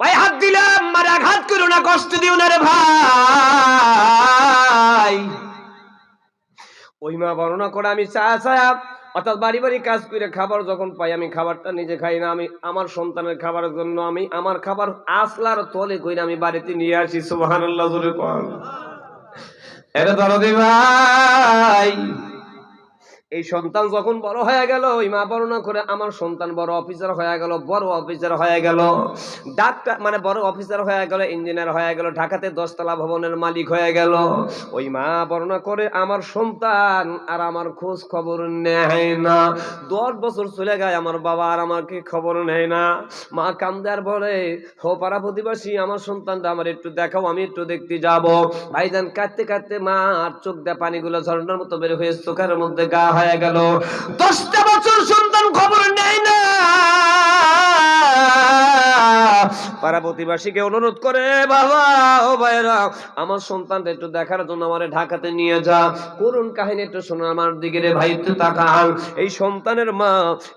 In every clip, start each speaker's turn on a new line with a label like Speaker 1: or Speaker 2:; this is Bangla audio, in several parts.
Speaker 1: পায়ে হাত দিলাম, মারে আঘাত করো না, কষ্ট দিও না রে ভাই। ওই মা বর্ণনা করে, আমি চা ছায়া অর্থাৎ বাড়ি বাড়ি কাজ করে খাবার যখন পাই, আমি খাবারটা নিজে খাই না, আমি আমার সন্তানের খাবারের জন্য, আমি আমার খাবার আসলার তলে কইরা আমি বাড়িতে নিয়ে আসি, সুবহানাল্লাহ, জোরে কর এটা দরদি ভাই। এই সন্তান যখন বড় হয়ে গেল, ওই মা বর্ণনা করে আমার সন্তান বড় অফিসার হয়ে গেল, বড় অফিসার হয়ে গেল। ডাক্তার মানে বড় অফিসার হয়ে গেল ইঞ্জিনিয়ার হয়ে গেল, ঢাকাতে দশতলা ভবনের মালিক হয়ে গেল। ওই মা বর্ণনা করে আমার সন্তান আর আমার খোঁজ খবর নেয় না। দশ বছর চলে যায় আমার বাবা আর আমাকে খবর নেয় না। মা কামদার বলে, হো পাড়া প্রতিবাসী, আমার সন্তানটা আমার একটু দেখাও, আমি একটু দেখতে যাব। ভাইজান কাঁদতে কাঁদতে মা আর চোখ দিয়ে পানিগুলো ঝর্ণার মতো বের হয়ে চোখের মধ্যে গা হয়ে গেল। দশটা বছর সন্তান খবর পাড়া প্রতিবাসীকে অনুরোধ করে, বাবা, ও ভাইরা আমার সন্তানটা একটু দেখার জন্য আমার ঢাকাতে নিয়ে যা। করুন কাহিনী একটু শোনো আমার দিকে রে ভাই, একটু তাকান। এই সন্তানের মা,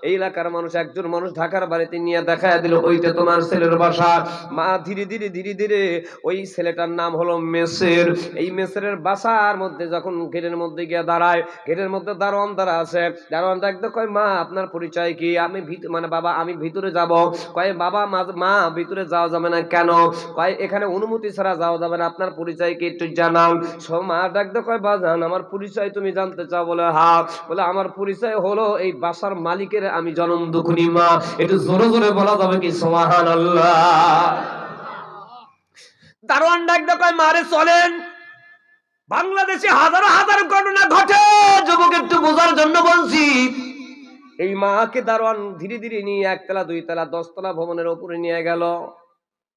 Speaker 1: এই এলাকার মানুষ, একজন মানুষ ঢাকার বাড়িতে নিয়ে দেখায় দিল, ওইটা তোমার ছেলের বাসা। মা ধীরে ধীরে ধীরে ধীরে, ওই ছেলেটার নাম হলো মেসের। এই মেসের বাসার মধ্যে যখন গেটের মধ্যে গিয়ে দাঁড়ায়, গেটের মধ্যে দারোয়ান দ্বারা আছে। দারোয়ান ডাকতে কয়, মা, আপনার পরিচয় কি? আমি মানে বাবা, আমি ভিতরে যাব। কয়, বাবা মা, ভিতরে যাওয়া যাবে না কেন? কয় এখানে অনুমতি ছাড়া যাওয়া যাবে না। আপনার পরিচয় কি একটু জানান। সব মা ডাকতে কয়, বাজান, আমার পরিচয় তুমি জানতে চাও? বলে, হা। বলে, আমার পরিচয় হলো এই বাসার মালিকের আমি জনম দুখুনি, মা। একটু জোরে জোরে বলা যাবে কি? সোহান আল্লাহ দারোয়ান ডাকতে কয় মারে চলেন। বাংলাদেশে হাজারো হাজার ঘটনা ঘটে। যুবক একটু বোঝার জন্য বলছি। এই মাকে দারোয়ান ধীরে ধীরে নিয়ে একতলা, দুইতলা, দশতলা ভবনের উপরে নিয়ে গেল।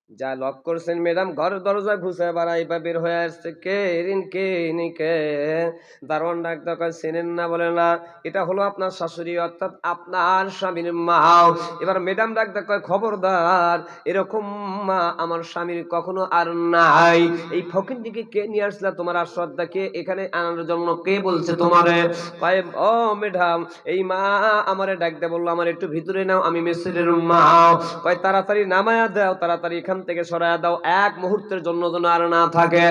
Speaker 1: যা লক করছেন ম্যাডাম ঘরের দরজা ঘুষে বাড়াই বা বের হয়ে আসছে কে? রিন কে? ইনি কে? দারোয়ান ডাক্তার চেনেন না বলে না। এটা হলো আপনার শাশুড়ি, অর্থাৎ আপনার স্বামীর মা এবার ম্যাডাম ডাক্তার কয় খবরদার, এরকম মা আমার স্বামীর কখনো আর নাই। এই ফকিরটিকে কে নিয়ে আসলা? তোমার আশ্রদ্ধা কে এখানে আনার জন্য কে বলছে তোমারে? কয়, ও ম্যাডাম, এই মা আমারে ডাকতে বলল, আমার একটু ভিতরে নাও, আমি মেসেরের মা কয়, তাড়াতাড়ি নামায়া দাও, তাড়াতাড়ি এখান থেকে সরায়া দাও। এক মুহূর্তের জন্য যেন আর না থাকে।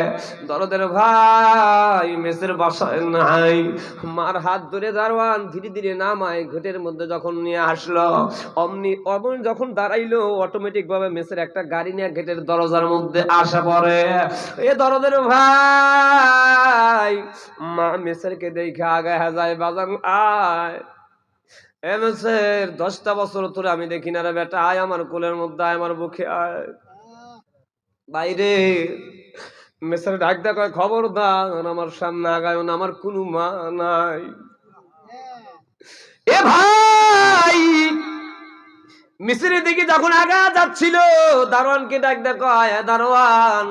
Speaker 1: দরদের ভাই, মেসের বাসায় নাই। মার হাত ধরে দারোয়ান ধীরে ধীরে নামায় ঘেটের মধ্যে যখন নিয়ে আসলো। অমনি অমন যখন দাঁড়াইলো অটোমেটিক ভাবে মেসের একটা গাড়ি নিয়ে গেটের দরজার মধ্যে আসা পড়ে। এ দরদের ভাই, মা মেসেরকে দেখে আগে যায় বাজান, আয়। এ মেসের দশটা বছর ধরে আমি দেখি না রে বেটা, আয় আমার কোলের মধ্যে, আয় আমার বুকে, আয়। বাইরে মেসের ডাক ডাক খবর দান আমার সামনে আগায় না, আমার কোনো মা নাই। এ ভাই মিসরের দিকে যখন আগা যাচ্ছিল, দারোয়ানকে ডাক আয় দারোয়ান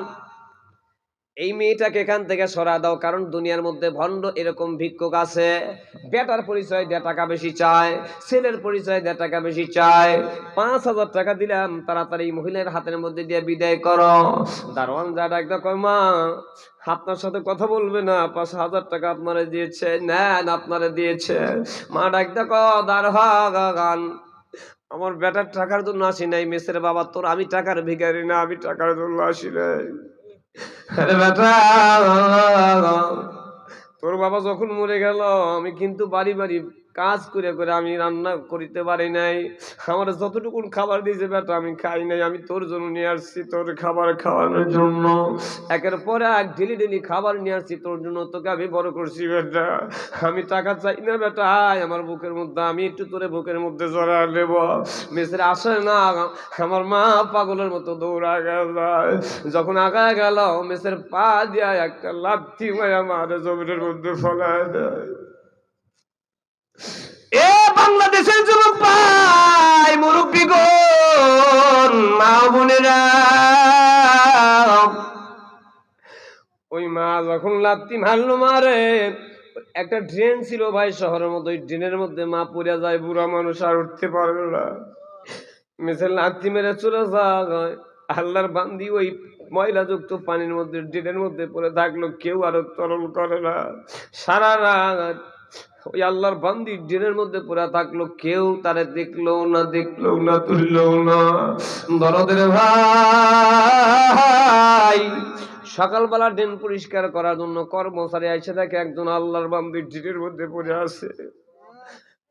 Speaker 1: এই মেয়েটাকে এখান থেকে সরা দাও, কারণ দুনিয়ার মধ্যে ভণ্ড এরকম ভিক্ষুক আছে। বেটার পরিচয় দেড় টাকা বেশি চায়, ছেলের পরিচয় দেড় টাকা বেশি চায়। পাঁচ হাজার টাকা দিলাম, তাড়াতাড়ি মহিলার হাতের মধ্যে দিয়ে বিদায় করো। দারোয়ান যা ডাক দেখো মা, আপনার সাথে কথা বলবে না, পাঁচ হাজার টাকা আপনারা দিয়েছে, নেন আপনারা দিয়েছে। মা ডাক দেখো দারোয়ান আমার বেটার টাকার জন্য আসি নাই, মেসের বাবা, তোর আমি টাকার ভিখারি না, আমি টাকার জন্য আসি নাই। আরে বেটা। তোর বাবা যখন মরে গেল আমি কিন্তু বাড়ি বাড়ি কাজ করে করে আমি রান্না করিতে পারি নাই। আমার যতটুকু খাবার দিয়েছে বেটা, আমি খাই নাই। আমি তোর জন্য নিয়ে আসছি তোর খাবার খাওয়ানোর জন্য। একের পরে এক ডেলি ডেলি খাবার নিয়ে আসছি তোর জন্য। তোকে আমি বড় করছি বেটা। আমি টাকা চাই না বেটা। আয়, আমার বুকের মধ্যে, আমি একটু তোরে বুকের মধ্যে জড়া নেব। মেসের আসে না, আমার মা পাগলের মতো দৌড়া গেল। যখন আগায় গেল, মেসের পা দিয়া একটা লাথি মায়া মারে জমিনের মধ্যে ফলায় দেয়। এ বাংলাদেশের যুবক ওই মা যখন লাত্তি মারলো মারে, একটা ড্রেন ছিল ভাই শহরের মধ্যে, ওই ড্রেনের মধ্যে মা যায়, বুড়া মানুষ আর উঠতে পারবে না। মিসেল লাত্তি মেরে চলে যায়। আল্লাহর বান্দি ওই ময়লাযুক্ত পানির মধ্যে, ড্রেনের মধ্যে পড়ে থাকল, কেউ আরও তরল করে না। সারা রাত ওই আল্লাহর বান্দি ড্রেনের মধ্যে পড়ে থাকল, কেউ তারে দেখল না দেখল না, তুললো না। দরদের ভাই, সকালবেলা ড্রেন পরিষ্কার করার জন্য কর্মচারী আইসে দেখে একজন আল্লাহর বান্দি ড্রেনের মধ্যে পড়ে আছে।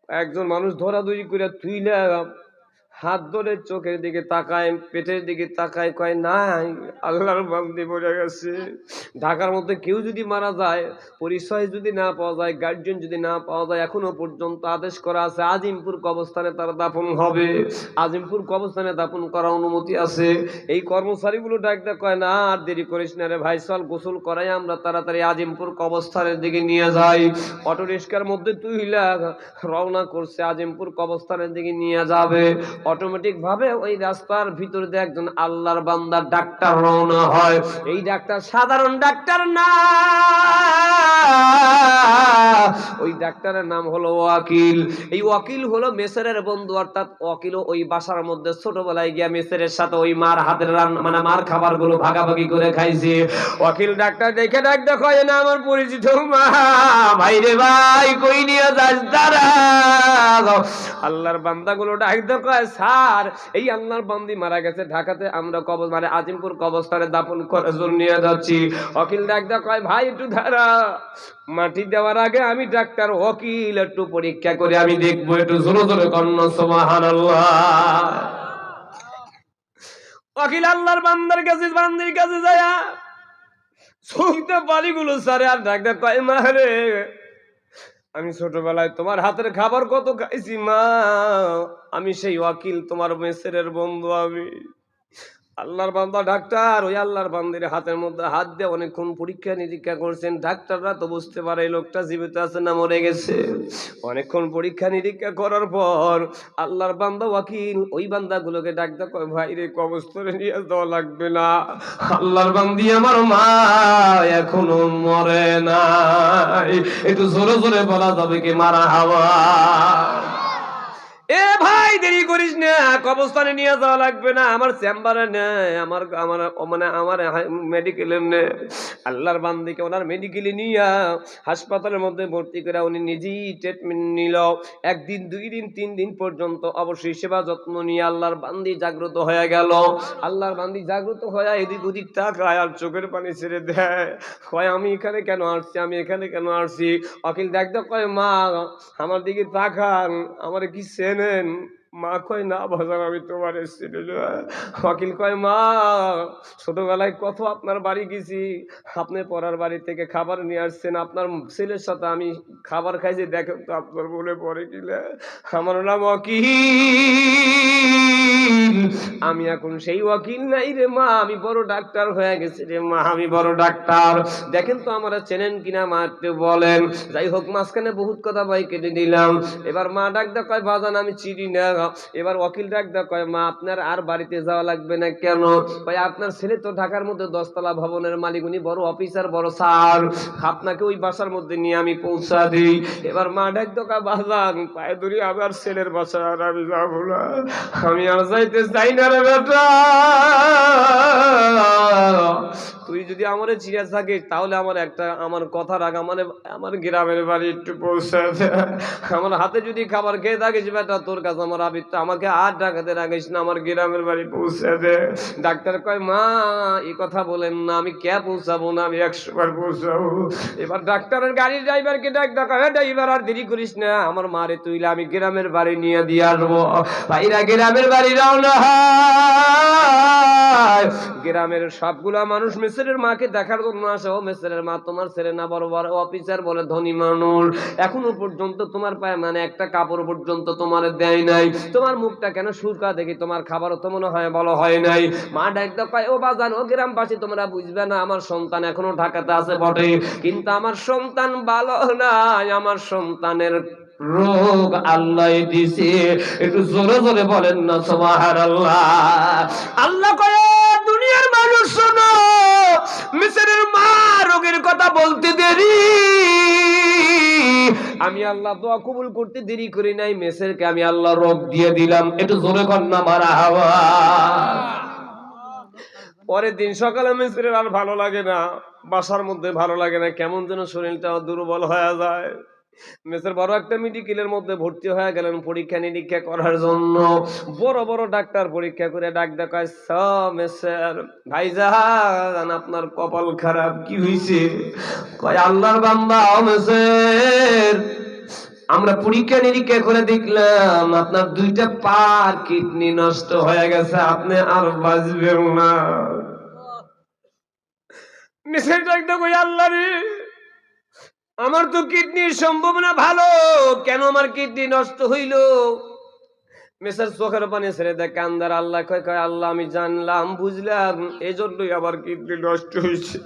Speaker 1: একজন মানুষ ধরাধরি করে তুইলা হাত ধরে চোখের দিকে তাকায়, পেটের দিকে তাকায়, কয়, নাই, আল্লাহর বান্দি পড়ে গেছে। ঢাকার মধ্যে কেউ যদি মারা যায়, পরিচয় যদি না পাওয়া যায় গার্জিয়ান যদি না পাওয়া যায়, এখনও পর্যন্ত আদেশ করা আছে, আজিমপুর কবস্থানে তার দাফন হবে। আজিমপুর কবস্থানে দাফন করার অনুমতি আছে। এই কর্মচারীগুলো ডাক দেয়, কয়, না, আর দেরি করিস না রে ভাই, চল গোসল করাই, আমরা তাড়াতাড়ি আজিমপুর কবস্থানের দিকে নিয়ে যাই। অটো রিক্সার মধ্যে তুইলা রওনা করছে, আজিমপুর কবস্থানের দিকে নিয়ে যাবে। অটোমেটিক ভাবে ওই রাস্তার ভিতর দিয়ে একজন আল্লাহর বান্দার ডাক্তার রওনা হয়। এই ডাক্তার সাধারণ ডাক্তার না। ডাক্তারের নাম হলো ওয়াকিল। এই ওয়াকিল হলো মেসেরের বন্ধু, অর্থাৎ ওয়াকিল ওই বাসার মধ্যে ছোটবেলায় গিয়া মেসেরের সাথে ওই মার হাতের মানে মার খাবারগুলো ভাগাভাগি করে খাইছে। ওয়াকিল ডাক্তার দেখে ডাক দেখো না আমার পরিচিত মা। ভাই রে ভাই, কই নিয়ে যাস, দাঁড়া। আল্লাহর বান্দাগুলো ডাক, দেখো স্যার, এই আল্লাহর বান্দি মারা গেছে ঢাকাতে, আমরা কবর মানে আজিমপুর কবরস্থানে দাফন করার জন্য নিয়ে যাচ্ছি। অকিল ডাক, দেখো ভাই, একটু দাঁড়া। মাটি দেওয়ার আগে আমি ডাক্তার ওকিল একটু পরীক্ষা করে আমি দেখব একটু জোরে জোরে কন্ন, সুবহানাল্লাহ। ওকিল আল্লাহর বান্দার কাছে, বান্দির কাছে যায় শুনতে বাড়িগুলো সারে আর ডাক্তার কয় মারে আমি ছোটবেলায় তোমার হাতের খাবার কত খাইছি, মা। আমি সেই ওয়াকিল তোমার মেসেরের বন্ধু আমি। আল্লাহর বান্দা ডাক্তার, ওই আল্লাহর বান্দির হাতের মধ্যে হাত দিয়ে অনেকক্ষণ পরীক্ষা নিরীক্ষা করছেন। ডাক্তাররা তো বুঝতে পারে এই লোকটা জীবিত আছে না মরে গেছে। অনেকক্ষণ পরীক্ষা নিরীক্ষা করার পর আল্লাহর বান্দা ওয়াকিল, ওই বান্দাগুলোকে ডাক্তার কয়, ভাই রে কবস্তরে নিয়ে যাওয়া লাগবে না। আল্লাহর বান্দি আমার মা এখনও মরে নাই। একটু জোরে জোরে বলা যাবে কি মারা হাওয়া? এ ভাই, দেরি করিস না, কবরস্থানে নিয়ে যাওয়া লাগবে না, আমার চেম্বারে নেই, আমার আমার মানে আমার মেডিকেলে নে আল্লাহর বান্দিকে ওনার মেডিকেলে নিয়ে হাসপাতালের মধ্যে ভর্তি করে উনি নিজেই ট্রিটমেন্ট নিল। একদিন, দুই দিন, তিন দিন পর্যন্ত অবশ্যই সেবা যত্ন নিয়ে আল্লাহর বান্দি জাগ্রত হয়ে গেল। আল্লাহর বান্দি জাগ্রত হয়ে এদিক ওদিক তাকায় আর চোখের পানি ছেড়ে দেয়। কয়, আমি এখানে কেন আসছি? আমি এখানে কেন আসছি? অকিল দেখতে কয়, মা, আমার দিকে তাকান, আমার কি চেনেন মা কয়, না ভাজার আমি তোমার এসেছিল ওয়াকিল কয়, মা, ছোটবেলায় কত আপনার বাড়ি গেছি। আপনি পড়ার বাড়ি থেকে খাবার নিয়ে আসছেন। আপনার ছেলের সাথে আমি খাবার খাইছি, দেখেন তো আপনার বলে পরে কিলে আমার নাম আমি এখন সেই ওয়াকিল নাই রে মা, আমি বড় ডাক্তার হয়ে গেছি রে মা, আমি বড় ডাক্তার। দেখেন তো আমরা চেনেন কিনা মা একটু বলেন। যাই হোক, মাঝখানে বহুত কথা ভাই কেটে দিলাম। এবার মা ডাক দা কয় বাজান, আমি চিনি না। এবার ওয়াকিল ডাক দা কয় মা, আপনার আর বাড়িতে যাওয়া লাগবে না কেন? ভাই, আপনার ছেলে তো ঢাকার মধ্যে দশতলা ভবনের মালিক, উনি বড় অফিসার, বড় স্যার। আপনাকে ওই বাসার মধ্যে নিয়ে আমি পৌঁছা দিই। এবার মা ডাক দা বাজান, পায়ে ধরি আবার ছেলের বাসা আর আমি যাব না। আমি আর যাইতে চাই না রে বেটা। তুই যদি আমার চিড়িয়া থাকিস, তাহলে আমার একটা, আমার কথা রাখ, আমার আমার গ্রামের বাড়ি একটু পৌঁছে আমার হাতে যদি খাবার খেয়ে থাকিস বেটা, তোর কাছে আমার আবির আমাকে আর ডাকাতে রাখিস না, আমার গ্রামের বাড়ি পৌঁছে দে। ডাক্তার কয়, মা এই কথা বলেন না, আমি কে পৌঁছাবো না, আমি একশো বার পৌঁছাবো। এবার ডাক্তারের গাড়ির ড্রাইভারকে ডাক ডাকা হ্যাঁ ড্রাইভার, আর দেরি করিস না। আমার মারে তুইলে আমি গ্রামের বাড়ি নিয়ে দিয়ে আসব। ভাইরা, গ্রামের বাড়ি রওনা হয় গ্রামের সবগুলা মানুষ মেসেরের মাকে দেখার জন্য আসে। ও মেসেরের মা, তোমার ছেলে না বড় বড় অফিসার বলে ধনী মানুষ। এখনও পর্যন্ত তোমার পায়ে মানে একটা কাপড় পর্যন্ত তোমার দেয় নাই। তোমার মুখটা কেন সুরকা দেখি? তোমার খাবারও তো মনে হয় বলো হয় নাই। মা ডাকতে পায় ও বাজান, ও গ্রামবাসী, তোমরা বুঝবে না, আমার সন্তান এখনও ঢাকাতে আছে বটে। কিন্তু আমার সন্তান ভালো নাই, আমার সন্তানের রোগ আল্লাহ দিছে। একটু জোরে জোরে বলেন না সোমাহার আল্লাহ আল্লাহ করে দুনিয়ার মানুষ শোনো, মিসরের মা রোগের কথা বলতে দেরি। আমি আল্লাহ দোয়া কবুল করতে দেরি করি নাই, মেসেরকে আমি আল্লাহ রোগ দিয়ে দিলাম। একটু জোরে কন্যা মারা হাওয়া। পরের দিন সকালে মিস্ত্রির আর ভালো লাগে না, বাসার মধ্যে ভালো লাগে না, কেমন যেন শরীরটা দুর্বল হয়ে যায়। মেসের বড় একটা মেডিকেলের মধ্যে ভর্তি হয়ে গেলেন পরীক্ষা নিরীক্ষা করার জন্য। বড় বড় ডাক্তার পরীক্ষা করে ডাক দেখায় মেসের ভাইজান, আপনার কপাল খারাপ, কি হইছে? কয়, আল্লাহর বান্দা মেসের আমরা পরীক্ষা নিরীক্ষা করে দেখলাম, আপনার দুইটা পার কিডনি নষ্ট হয়ে গেছে, আপনি আর বাঁচবেন না। মেসের ডাকটা কই আল্লাহ রে! আমার তো কিডনির সম্ভাবনা ভালো। কেন আমার কিডনি নষ্ট হইল? মেসার চোখের পানি ছেড়ে দেয়, কান্দার আল্লাহ কয় কয়, আল্লাহ আমি জানলাম, বুঝলাম এই জন্যই আমার কিডনি নষ্ট হয়েছে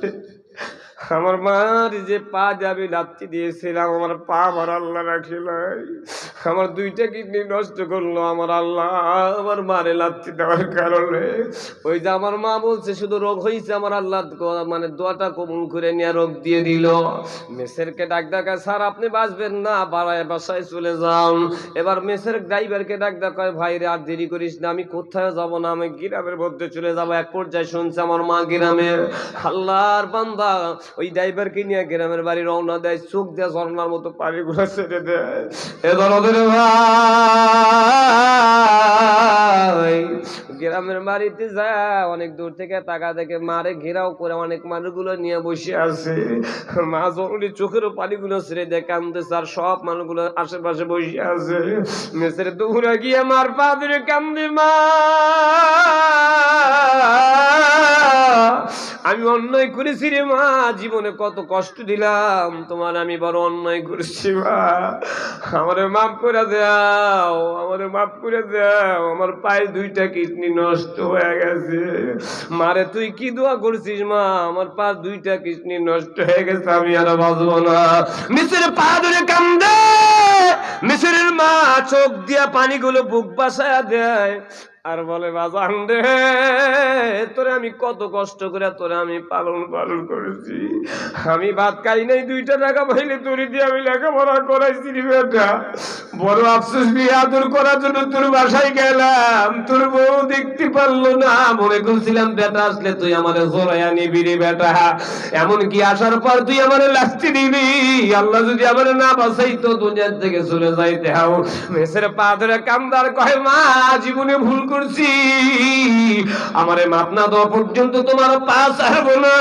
Speaker 1: আমার মার যে পা যাবে লাচ্ছি দিয়েছিলাম, আমার পা আমার আল্লাহ রাখি নাই আমার দুইটা কিডনি নষ্ট করল আমার আল্লাহ, আমার মারে লাচ্ছি দেওয়ার কারণে। ওই যে আমার মা বলছে, শুধু রোগ হয়েছে আমার আল্লাহ মানে দোয়াটা কবুল করে নিয়ে রোগ দিয়ে দিল। মেসেরকে ডাক ডাকা স্যার, আপনি বাঁচবেন না, বাড়ায় বাসায় চলে যান। এবার মেসের ড্রাইভারকে ডাক ডাকায় ভাই রে, আর দেরি করিস না, আমি কোথায় যাব না, আমি গ্রামের মধ্যে চলে যাব। এক পর্যায়ে শুনছে আমার মা গ্রামে, আল্লাহর বান্দা ওই নিয়ে গ্রামের বাড়ি রওনা দেয় দিয়ে মতো ছেড়ে দেয়। এ ভাই, গ্রামের বাড়িতে যা, অনেক দূর থেকে টাকা দেখে মারে, ঘেরাও করে অনেক মানুষগুলো নিয়ে বসে আছে। মা জরুরি চোখের পানিগুলো ছেড়ে দেয় কান্দতেছে আর সব মানুষগুলো আশেপাশে বসে আছে। মেসের দৌড়ে গিয়ে মার পা কান্দে, মা। আমি অন্যায় করেছি রে মা, জীবনে কত কষ্ট দিলাম। তোমার আমি বড় অন্যায় করেছি, মা। আমারে মাফ করে দাও, আমারে মাফ করে দাও। আমার পায়ে দুইটা কিডনি নষ্ট হয়ে গেছে। মারে, তুই কি দোয়া করছিস, মা? আমার পা দুইটা কিডনি নষ্ট হয়ে গেছে, আমি আর বাঁচবো না। মিসের পা ধরে কান্দে, মিসরের মা চোখ দিয়া পানিগুলো বুক বাসায় দেয়। আর বলে, বাজান রে, তোরে আমি কত কষ্ট করে, তোরে আমি পালন পালন করেছি। আমি ভাত খাই নাই, দুইটা টাকা পাইলে তোরে দিয়ে আমি লেখাপড়া করাইছি বেটা। বড় আফসোস বিয়ে আদর করার জন্য তোর বাসায় গেলাম। তোর বউ দেখতে পারল না। মনে করছিলাম, বেটা, আসলে তুই আমারে জোরাইয়া নিবি রে বেটা। এমন কি আসার পর তুই আমারে লাস্তি দিবি। আল্লাহ যদি আমার না বাসাই তো দুনিয়ার থেকে চলে যাইতে হাও মেসের পা ধরে কান্দার কয়, মা, জীবনে ভুল করছি। আমারে মাপ না দেওয়া পর্যন্ত তোমার পা ছাড়বো না।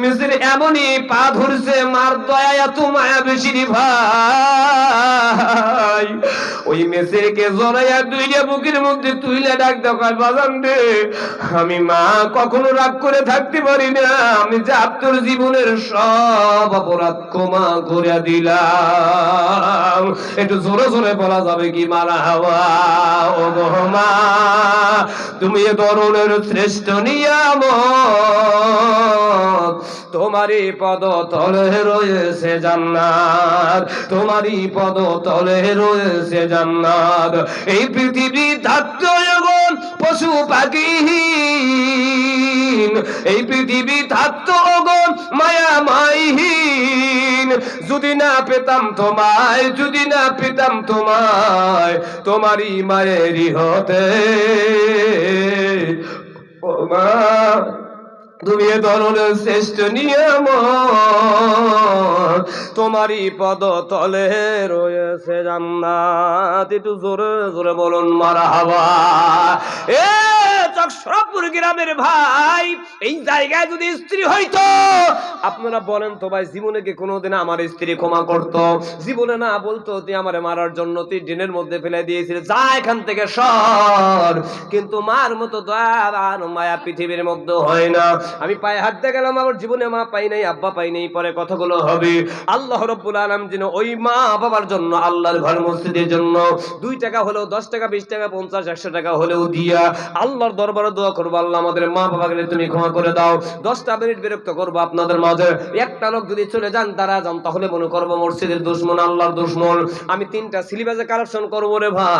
Speaker 1: মিসির এমনই পা ধরছে, মার দয়া এত মায়া বেশি ভাই। ওই মেসেরকে জড়াইয়া দুইটা বুকের মধ্যে তুইলে ডাক দেখার বাজান রে। আমি মা, কখনো রাগ করে থাকতে পারি না। আমি যে তোর জীবনের সব অপরাধ ক্ষমা করে দিলাম। একটু জোরে জোরে বলা যাবে কি মারা হাওয়া? ও মা, তুমি এ ধরনের শ্রেষ্ঠ নিয়াম তোমারই পদ তলে রয়েছে জান্নাত, তোমারই পদ তলে রয়েছে জান্নাত। এই পৃথিবী থাকত যখন পশু পাখি এই পৃথিবী থাকত অগণ মায়া মাইহীন। যদি না পেতাম তোমায়, যদি না পেতাম তোমায়, তোমারই মায়েরই হতে ও মা। তুমি ধরনের শ্রেষ্ঠ নিয়ম তোমারই পদ তলে রয়েছে জান্নাত। একটু জোরে জোরে বলুন মারা হাওয়া এ চকসরপুর গ্রামের ভাই, এই জায়গায় যদি স্ত্রী হইতো, আপনারা বলেন তো ভাই, জীবনে কি কোনোদিন আমার স্ত্রী ক্ষমা করতো? জীবনে না বলতো তুই আমারে মারার জন্য তুই ড্রেনের মধ্যে ফেলে দিয়েছিলি, যা এখান থেকে সর। কিন্তু মার মতো দয়া আর মায়া পৃথিবীর মধ্যে হয় না। আমি পায়ে হাঁটতে গেলাম, আমার জীবনে মা পাই নাই, আব্বা পাই নাই, পরে কথাগুলো হবে। আল্লাহ রব্বুল আলম যেন ওই মা বাবার জন্য, আল্লাহর ঘর মসজিদের জন্য দুই টাকা হলেও দশ টাকা, বিশ টাকা, পঞ্চাশ, একশো টাকা হলেও দিয়া আল্লাহর দরবারে দোয়া করব, আল্লাহ আমাদের মা বাবাকে তুমি ক্ষমা করে দাও। দশটা মিনিট বিরক্ত করব আপনাদের মাঝে। একটা লোক যদি চলে যান, তারা যান, তাহলে মনে করব মসজিদের দুশ্মন, আল্লাহর দুশ্মন। আমি তিনটা সিলেবাসে কালেকশন করব রে ভাই।